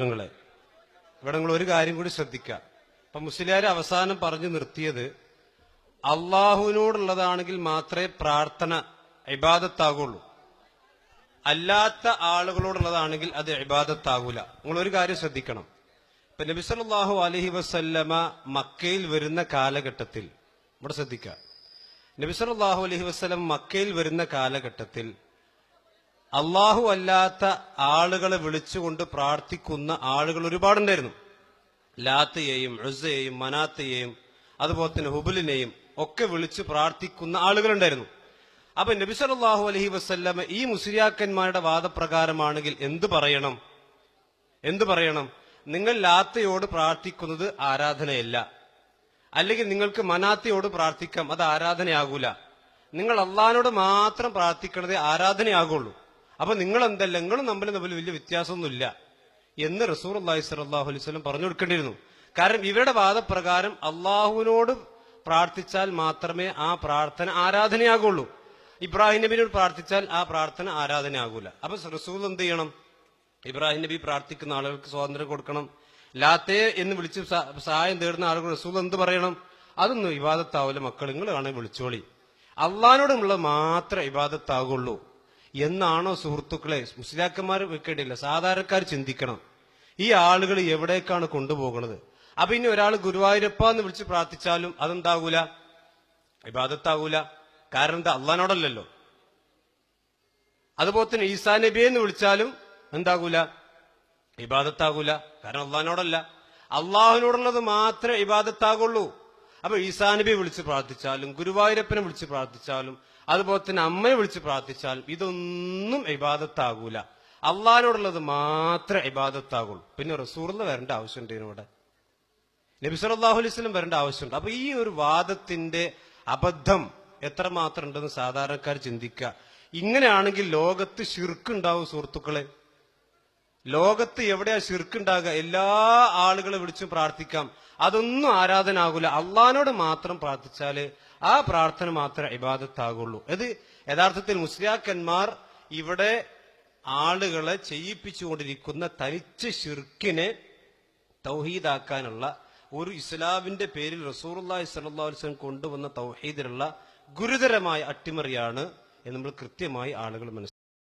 നിങ്ങളെ ഇവിടെ നിങ്ങൾ ഒരു കാര്യം കൂടി ശ്രദ്ധിക്കുക. ഇപ്പൊ മുസ്ലിയാർ അവസാനം പറഞ്ഞു നിർത്തിയത് അള്ളാഹുവിനോടുള്ളതാണെങ്കിൽ മാത്രമേ പ്രാർത്ഥന ഇബാദത്താകുള്ളൂ. അല്ലാത്ത ആളുകളോടുള്ളതാണെങ്കിൽ അത് ഇബാദത്താകൂല. നിങ്ങൾ ഒരു കാര്യം ശ്രദ്ധിക്കണം. ഇപ്പൊ നബിസലാഹു അലഹി വസല്ലമ മക്കയിൽ വരുന്ന കാലഘട്ടത്തിൽ ഇവിടെ ശ്രദ്ധിക്കുക. നബിസലാഹു അലഹി വസ്ലം മക്കയിൽ വരുന്ന കാലഘട്ടത്തിൽ അള്ളാഹു അല്ലാത്ത ആളുകളെ വിളിച്ചുകൊണ്ട് പ്രാർത്ഥിക്കുന്ന ആളുകൾ ഒരുപാടുണ്ടായിരുന്നു. ലാത്തയെയും റുസയെയും മനാത്തയെയും അതുപോലെ തന്നെ ഹുബുലിനെയും ഒക്കെ വിളിച്ച് പ്രാർത്ഥിക്കുന്ന ആളുകളുണ്ടായിരുന്നു. അപ്പൊ നബി സല്ലല്ലാഹു അലൈഹി വസല്ലമ ഈ മുസ്ലിയാക്കന്മാരുടെ വാദപ്രകാരമാണെങ്കിൽ എന്ത് പറയണം? എന്ത് പറയണം? നിങ്ങൾ ലാത്തയോട് പ്രാർത്ഥിക്കുന്നത് ആരാധനയല്ല. അല്ലെങ്കിൽ നിങ്ങൾക്ക് മനാത്തയോട് പ്രാർത്ഥിക്കാം അത് ആരാധനയാകൂല. നിങ്ങൾ അള്ളഹാനോട് മാത്രം പ്രാർത്ഥിക്കണതേ ആരാധനയാകുള്ളൂ. അപ്പൊ നിങ്ങൾ എന്തല്ല നിങ്ങളും നമ്മളും തമ്മിൽ വലിയ വ്യത്യാസമൊന്നുമില്ല എന്ന് റസൂർ അള്ളാഹി സ്വല്ലല്ലാഹു അലൈഹി വസല്ലം പറഞ്ഞു കൊടുക്കേണ്ടിയിരുന്നു. കാരണം ഇവരുടെ വാദപ്രകാരം അള്ളാഹുവിനോട് പ്രാർത്ഥിച്ചാൽ മാത്രമേ ആ പ്രാർത്ഥന ആരാധനയാകുള്ളൂ. ഇബ്രാഹിം നബിനോട് പ്രാർത്ഥിച്ചാൽ ആ പ്രാർത്ഥന ആരാധന ആരാധനയാകൂല. അപ്പൊ റസൂൽ എന്ത് ചെയ്യണം? ഇബ്രാഹിം നബി പ്രാർത്ഥിക്കുന്ന ആളുകൾക്ക് സ്വാതന്ത്ര്യം കൊടുക്കണം. ലാത്തേ എന്ന് വിളിച്ച് സഹായം തേടുന്ന ആളുകൾ റസൂൽ എന്ത് പറയണം? അതൊന്നും ഇബാദത്താവില്ല മക്കൾ വിളിച്ചോളി. അള്ളഹാനോടുമുള്ള മാത്രം ഇബാദത്താകുള്ളൂ എന്നാണോ സുഹൃത്തുക്കളെ? മുസ്ലിയാക്കന്മാർ വെക്കേണ്ടില്ല. സാധാരണക്കാർ ചിന്തിക്കണം. ഈ ആളുകൾ എവിടേക്കാണ് കൊണ്ടുപോകുന്നത്? അപ്പൊ ഇനി ഒരാൾ ഗുരുവായൂരപ്പ എന്ന് വിളിച്ച് പ്രാർത്ഥിച്ചാലും അതെന്താകൂല ഇബാദത്താകൂല കാരണം എന്താ? അള്ളഹാനോടല്ലല്ലോ അതുപോലെ തന്നെ ഈസാ നബിയെ എന്ന് വിളിച്ചാലും എന്താകൂല ഇബാദത്താകൂല കാരണം അള്ളഹാനോടല്ല അള്ളാഹുവിനോടുള്ളത് മാത്രമേ ഇബാദത്താകുള്ളൂ അപ്പൊ ഈസാ നബിയെ വിളിച്ച് പ്രാർത്ഥിച്ചാലും ഗുരുവായൂരപ്പനെ വിളിച്ച് പ്രാർത്ഥിച്ചാലും അതുപോലെ തന്നെ അമ്മയെ വിളിച്ച് പ്രാർത്ഥിച്ചാലും ഇതൊന്നും ഇബാദത്താകൂല. അള്ളഹാനോടുള്ളത് മാത്രമേ ഇബാദത്താകുള്ളൂ. പിന്നെ റസൂറിൽ വരേണ്ട ആവശ്യമുണ്ട് ഇതിനോടെ. നബി സല്ലല്ലാഹു അലൈഹി വരേണ്ട ആവശ്യമുണ്ട്. അപ്പൊ ഈ ഒരു വാദത്തിന്റെ അബദ്ധം എത്രമാത്രം ഉണ്ടെന്ന് സാധാരണക്കാർ ചിന്തിക്കുക. ഇങ്ങനെയാണെങ്കിൽ ലോകത്ത് ശിർക്കുണ്ടാവും സുഹൃത്തുക്കളെ. ലോകത്ത് എവിടെയാ ശിർക്കുണ്ടാകുക? എല്ലാ ആളുകളെ വിളിച്ചും പ്രാർത്ഥിക്കാം. അതൊന്നും ആരാധന ആകൂല അള്ളഹാനോട് മാത്രം പ്രാർത്ഥിച്ചാൽ ആ പ്രാർത്ഥന മാത്രമേ ഇബാദത്താകുള്ളൂ. ഇത് യഥാർത്ഥത്തിൽ മുസ്ലിയാക്കന്മാർ ഇവിടെ ആളുകളെ ചെയ്യിപ്പിച്ചുകൊണ്ടിരിക്കുന്ന തനിച്ച് ഷിർക്കിനെ തൗഹീദാക്കാനുള്ള ഒരു ഇസ്ലാമിന്റെ പേരിൽ റസൂർല്ലാഹി അലൈഹി വസല്ലം കൊണ്ടുവന്ന തൗഹീദിലുള്ള ഗുരുതരമായ അട്ടിമറിയാണ് എന്ന് നമ്മൾ കൃത്യമായി ആളുകൾ മനസ്സിലാക്കി.